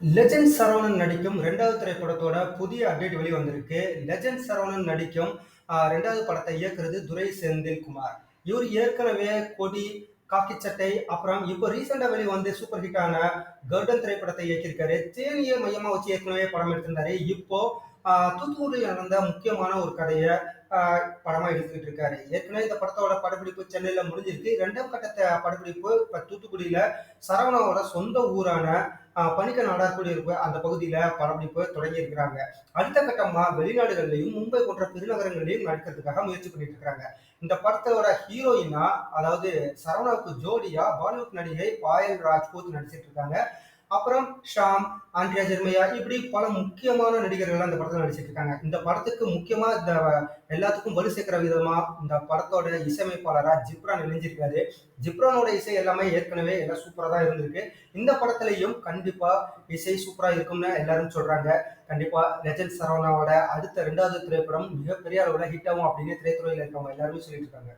Legend Saravanan நடிக்கும் ரெண்டாவது திரைப்படத்தோட புதிய அப்டேட் வெளி வந்திருக்கு லெஜண்ட் சரவணன் நடிக்கும் ரெண்டாவது படத்தை இயக்குறது துரை செந்தில்குமார். இவர் ஏற்கனவே கொடி காக்கி சட்டை அப்புறம் இப்போ ரீசெண்டாக வெளியே வந்து சூப்பர் ஹிட்டான கர்டன் திரைப்படத்தை இயக்கியிருக்காரு. தேனியை மையமாக வச்சு ஏற்கனவே படம் எடுத்திருந்தாரு. இப்போ தூத்துக்குடியில் நடந்த முக்கியமான ஒரு கதையை படமாக எடுத்துக்கிட்டு இருக்காரு. ஏற்கனவே இந்த படத்தோட படப்பிடிப்பு சென்னையில் முடிஞ்சிருக்கு. ரெண்டாம் கட்டத்தை படப்பிடிப்பு இப்போ தூத்துக்குடியில் சரவணாவோட சொந்த ஊரான பணிக்க நாடாக்குடி இருக்க அந்த பகுதியில படப்பிடிப்பு தொடங்கி இருக்கிறாங்க. அடுத்த கட்டமா வெளிநாடுகள்லையும் மும்பை போன்ற பெருநகரங்களையும் நடிக்கிறதுக்காக முயற்சி பண்ணிட்டு இருக்காங்க இந்த படத்தோட ஹீரோயினா அதாவது சரவணாவுக்கு ஜோடியா பாலிவுட் நடிகை பாயல் ராஜ்பூத் நடிச்சிட்டு இருக்காங்க. அப்புறம் ஷாம் ஆண்ட்ரியா ஜெர்மையா இப்படி பல முக்கியமான நடிகர்கள் அந்த படத்தில் நடிச்சிட்டு இருக்காங்க இந்த படத்துக்கு முக்கியமா இந்த எல்லாத்துக்கும் வலு சேர்க்கிற விதமா இந்த படத்தோட இசையமைப்பாளரா ஜிப்ரான் இணைஞ்சிருக்காரு. ஜிப்ரானோட இசை எல்லாமே ஏற்கனவே எல்லாம் சூப்பரா தான் இருந்திருக்கு. இந்த படத்துலையும் கண்டிப்பா இசை சூப்பரா இருக்கும்னு எல்லாரும் சொல்றாங்க. கண்டிப்பா லெஜண்ட் சரவணாவோட அடுத்த ரெண்டாவது திரைப்படம் மிகப்பெரிய அளவுல ஹிட் ஆகும் அப்படின்னு திரைத்துறையில இருக்கவங்க எல்லாருமே சொல்லிட்டு இருக்காங்க.